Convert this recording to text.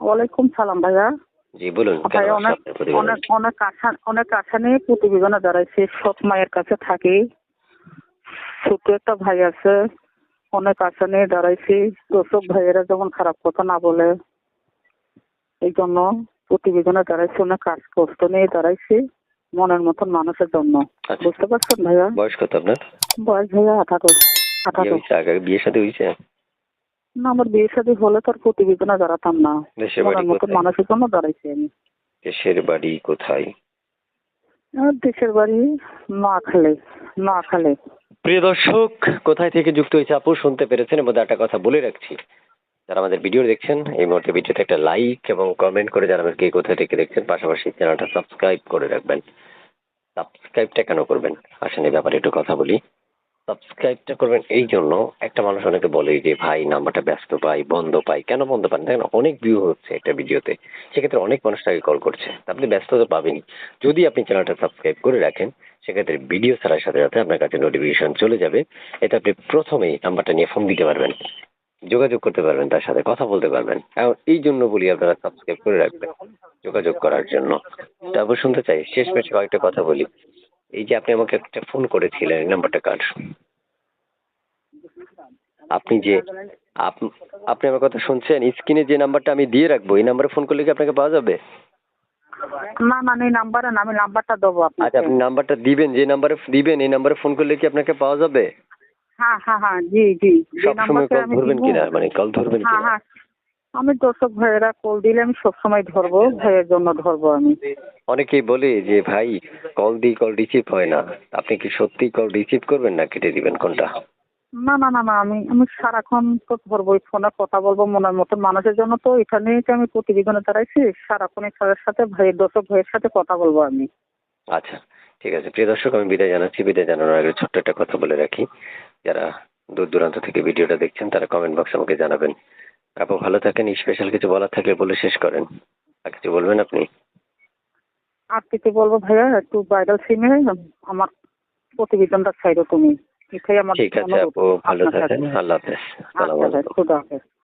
ওয়ালাইকুম সালাম ভাইয়া। জি বলুন অনেক? অনেক আশা অনেক আশা নিয়ে প্রতিবেদনে দাঁড়াইছি সৎ মায়ের কাছে থাকি। ছোট একটা ভাই আছে অনেক আশা নিয়ে দাঁড়াইছি দর্শক ভাইয়েরা যেমন খারাপ কথা না বলে এই জন্য প্রতিবেদনে দাঁড়াইছি অনেক কাজ কষ্ট নিয়ে দাঁড়াইছি মনের মতন মানুষের জন্য। আচ্ছা। বুঝতে পারছেন ভাইয়া? বয়স কত আপনার? বয়স ভাইয়া আঠারো আঠারো। বিয়ে সাথে হয়েছে? না আমার বিয়ে শাদী হলে তোর প্রতিবেদনে দাঁড়াতাম না। দেশের বাড়ি কোথায়? মানুষের জন্য দাঁড়াইছি আমি। দেশের বাড়ি কোথায়? দেশের বাড়ি নোয়াখালী নোয়াখালী। প্রিয় দর্শক কোথায় থেকে যুক্ত হয়েছে আপু শুনতে পেরেছেন মধ্যে একটা কথা বলে রাখছি। যারা আমাদের ভিডিও দেখছেন এই মুহূর্তে ভিডিওতে একটা লাইক এবং কমেন্ট করে জানাবেন কে কোথায় থেকে দেখছেন পাশাপাশি চ্যানেলটা সাবস্ক্রাইব করে রাখবেন। সাবস্ক্রাইবটা কেন করবেন? আসেন এই ব্যাপারে একটু কথা বলি। সাবস্ক্রাইবটা করবেন। এই জন্য একটা মানুষ অনেকে বলে যে ভাই নাম্বারটা ব্যস্ত পাই বন্ধ পাই। কেন বন্ধ পান? দেখেন অনেক ভিউ হচ্ছে একটা ভিডিওতে। সেক্ষেত্রে অনেক মানুষ তাকে কল করছে। আপনি ব্যস্ত তো পাবেনই। যদি আপনি চ্যানেলটা সাবস্ক্রাইব করে রাখেন সেক্ষেত্রে ভিডিও ছাড়ার সাথে সাথে আপনার কাছে নোটিফিকেশন চলে যাবে। এতে আপনি প্রথমেই নাম্বারটা নিয়ে ফোন দিতে পারবেন। যোগাযোগ করতে পারবেন তার সাথে কথা বলতে পারবেন। এখন এই জন্য বলি আপনারা সাবস্ক্রাইব করে রাখবেন যোগাযোগ করার জন্য। তারপর শুনতে চাই। শেষ মেশে কয়েকটা কথা বলি। এই যে আপনি আমাকে একটা ফোন করেছিলেন এই নাম্বারটা কার? আপনি যে আপ- আপনি আমার কথা শুনছেন স্ক্রিনে যে নাম্বারটা আমি দিয়ে রাখব এই নাম্বারে ফোন করলে কি আপনাকে পাওয়া যাবে? না না এই নাম্বারে না আমি নাম্বারটা দেবো আপনাকে। আচ্ছা আপনি নাম্বারটা দিবেন যে নাম্বারে দিবেন এই নাম্বারে ফোন করলে কি আপনাকে পাওয়া যাবে? হ্যাঁ হ্যাঁ হ্যাঁ জি জি। সবসময় কল ধরবেন কিনা? মানে কল ধরবেন হ্যাঁ কিনা? হ্যাঁ। আমি দর্শক ভাইয়েরা কল দিলে আমি সবসময় ধরবো ভাইয়ের জন্য ধরবো আমি। অনেকেই বলে যে ভাই কল দিই কল রিসিভ হয় না। আপনি কি সত্যি কল রিসিভ করবেন না কেটে দিবেন কোনটা? না না না না আমি আমি সারাক্ষণ তো ধরবো ফোনে কথা বলব মনের মতন মানুষের জন্য তো এখানেই তো আমি প্রতিবেদনে দাঁড়াইছি সারাক্ষণ স্যারের সাথে ভাইয়ের দর্শক ভাইয়ের সাথে কথা বলব আমি। আচ্ছা ঠিক আছে। প্রিয় দর্শক আমি বিদায় জানাচ্ছি। বিদায় জানানোর আগে ছোট্ট একটা কথা বলে রাখি। যারা দূর দূরান্ত থেকে ভিডিওটা দেখছেন তারা কমেন্ট বক্সে আমাকে জানাবেন। আপু ভালো থাকেন স্পেশাল কিছু বলার থাকলে বলে শেষ করেন। আর কিছু বলবেন আপনি? আর কিছু বলব ভাইয়া একটু ভাইরাল সিমে আমার প্রতিবেদনটা চাইলো তুমি। ঠিক আছে আপু ভালো থাকেন আল্লাহ হাফেজ। আসসালামু আলাইকুম। খুদা হাফেজ।